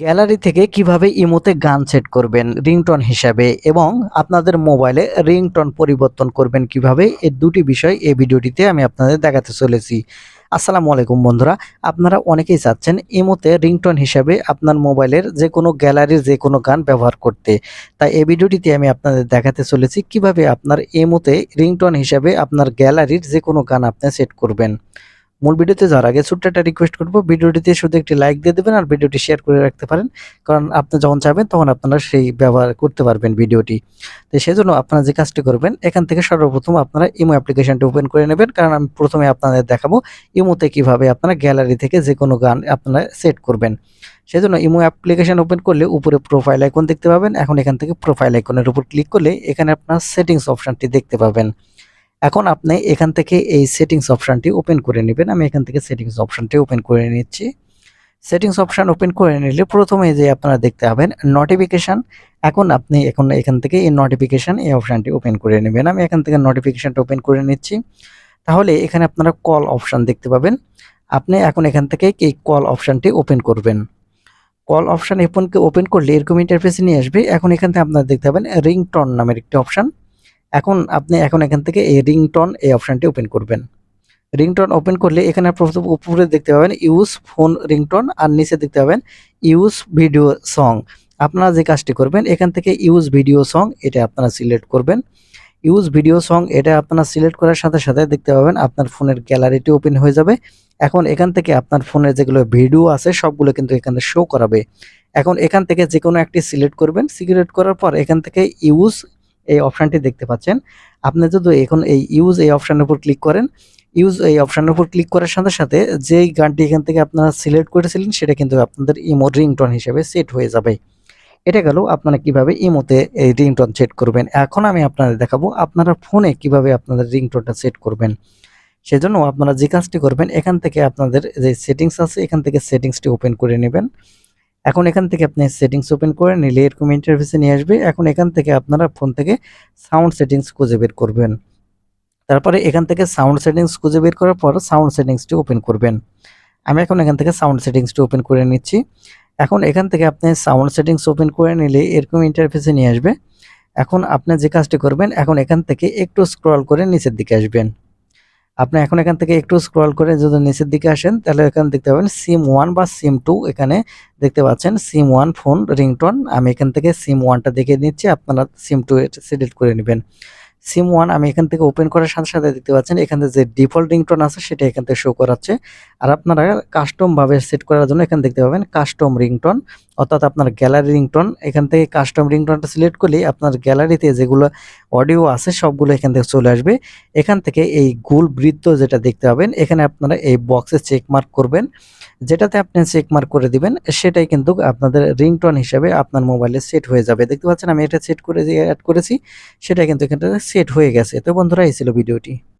Gallery থেকে কীভাবে ইমোতে গান সেট করবেন, রিংটন হিসাবে এবং আপনাদের মোবাইলে রিংটন পরিবর্তন করবেন কীভাবে, এই দুটি বিষয় এই ভিডিওটিতে আমি আপনাদের দেখাতে চলেছি। আসসালামু আলাইকুম বন্ধুরা, আপনারা অনেকেই চাচ্ছেন ইমোতে রিংটন হিসাবে আপনার মোবাইলের যে কোনো গ্যালারির যে কোনো গান ব্যবহার করতে। তাই এই ভিডিওটিতে আমি আপনাদের দেখাতে চলেছি কীভাবে আপনার ইমোতে রিংটন হিসাবে আপনার গ্যালারির যে কোনো গান আপনি সেট করবেন। মূল ভিডিওতে যাওয়ার আগে ছোট্ট একটা রিকোয়েস্ট করব, ভিডিওটিতে শুধু একটি লাইক দিয়ে দেবেন আর ভিডিওটি শেয়ার করে রাখতে পারেন। কারণ আপনি যখন চাইবেন তখন আপনারা সেই ব্যবহার করতে পারবেন ভিডিওটি। তো সেজন্য আপনারা যে কাজটি করবেন, এখান থেকে সর্বপ্রথম আপনারা ইমো অ্যাপ্লিকেশনটি ওপেন করে নেবেন। কারণ আমি প্রথমে আপনাদের দেখাবো ইমোতে কীভাবে আপনারা গ্যালারি থেকে যে কোনো গান আপনারা সেট করবেন। সেজন্য ইমো অ্যাপ্লিকেশন ওপেন করলে উপরে প্রোফাইল আইকন দেখতে পাবেন। এখন এখান থেকে প্রোফাইল আইকনের উপর ক্লিক করলে এখানে আপনার সেটিংস অপশনটি দেখতে পাবেন। এখন আপনি এখান থেকে এই সেটিংস অপশনটি ওপেন করে নেবেন। আমি এখান থেকে সেটিংস অপশনটি ওপেন করে নিচ্ছি। সেটিংস অপশন ওপেন করে নিলে প্রথমে যে আপনারা দেখতে পাবেন নোটিফিকেশান এখন আপনি এখন এখান থেকে এই নোটিফিকেশান এই অপশানটি ওপেন করে নেবেন। আমি এখান থেকে নোটিফিকেশানটা ওপেন করে নিচ্ছি। তাহলে এখানে আপনারা কল অপশান দেখতে পাবেন। আপনি এখন এখান থেকে এই কল অপশানটি ওপেন করবেন। কল অপশান এপনকে ওপেন করলে এরকম ইন্টারফেসে নিয়ে আসবে। এখন এখান থেকে আপনারা দেখতে পাবেন রিংটন নামের একটি অপশান এখন আপনি এখন এখান থেকে এই রিংটন এই অপশানটি ওপেন করবেন। রিংটন ওপেন করলে এখানে প্রথম উপরে দেখতে পাবেন ইউজ ফোন রিংটন আর নিচে দেখতে পাবেন ইউজ ভিডিও সং আপনারা যে কাজটি করবেন, এখান থেকে ইউজ ভিডিও সং এটা আপনারা সিলেক্ট করবেন। ইউজ ভিডিও সং এটা আপনারা সিলেক্ট করার সাথে সাথে দেখতে পাবেন, আপনার ফোনের গ্যালারিটি ওপেন হয়ে যাবে। এখন এখান থেকে আপনার ফোনের যেগুলো ভিডিও আছে, সবগুলো কিন্তু এখানে শো করাবে। এখন এখান থেকে যে কোনো একটি সিলেক্ট করবেন। সিলেক্ট করার পর এখান থেকে ইউজ এই অপশানটি দেখতে পাচ্ছেন। আপনি যদি এখন এই ইউজ এই অপশানের উপর ক্লিক করেন ইউজ এই অপশানের উপর ক্লিক করার সাথে সাথে যেই গানটি এখান থেকে আপনারা সিলেক্ট করেছিলেন, সেটা কিন্তু আপনাদের ইমো রিংটন হিসেবে সেট হয়ে যাবে। এটা গেল আপনারা কীভাবে ইমোতে এই রিংটন সেট করবেন। এখন আমি আপনাদের দেখাবো আপনারা ফোনে কীভাবে আপনাদের রিংটনটা সেট করবেন। সেজন্য আপনারা যে কাজটি করবেন, এখান থেকে আপনাদের যে সেটিংস আছে, এখান থেকে সেটিংসটি ওপেন করে নেবেন। এখন এখান থেকে আপনি সেটিংস ওপেন করে নিলে এরকম ইন্টারফেসে নিয়ে আসবে। এখন এখান থেকে আপনারা ফোন থেকে সাউন্ড সেটিংস খুঁজে বের করবেন। তারপরে এখান থেকে সাউন্ড সেটিংস খুঁজে বের করার পর সাউন্ড সেটিংসটি ওপেন করবেন। আমি এখন এখান থেকে সাউন্ড সেটিংসটি ওপেন করে নিচ্ছি। এখন এখান থেকে আপনি সাউন্ড সেটিংস ওপেন করে নিলে এরকম ইন্টারফেসে নিয়ে আসবে। এখন আপনি যে কাজটি করবেন, এখন এখান থেকে একটু স্ক্রল করে নিচের দিকে আসবেন। আপনি এখন এখান থেকে একটু স্ক্রল করে যদি নিচের দিকে আসেন, তাহলে এখানে দেখতে পাবেন সিম ওয়ান বা সিম টু এখানে দেখতে পাচ্ছেন। সিম ওয়ান ফোন রিংটোন আমি এখান থেকে সিম ওয়ানটা দেখে নিচ্ছি আপনারা সিম টু সিলেক্ট করে নেবেন। সিম ওয়ান আমি এখান থেকে ওপেন করার সাথে সাথে দেখতে পাচ্ছেন, এখানে যে ডিফল্ট রিংটোন আছে, সেটা এখান থেকে শো করাচ্ছে। আর আপনারা কাস্টম ভাবে সেট করার জন্য এখানে দেখতে পাবেন কাস্টম রিংটোন অর্থাৎ আপনার গ্যালারি রিংটোন এখান থেকে কাস্টম রিংটোনটা সিলেক্ট করলে আপনার গ্যালারিতে যেগুলো অডিও আছে সবগুলো এখান থেকে চলে আসবে। এখান থেকে এই গোল বৃত্ত যেটা দেখতে পাবেন, এখানে আপনারা এই বক্সে চেক মার্ক করবেন। যেটাতে আপনি চেক মার্ক করে দিবেন, সেটাই কিন্তু আপনাদের রিংটোন হিসেবে আপনার মোবাইলে সেট হয়ে যাবে। দেখতে পাচ্ছেন আমি এটা সেট করে অ্যাড করেছি, সেটা কিন্তু এখানে সেট হয়ে গেছে। তো বন্ধুরা, এই ছিল ভিডিওটি।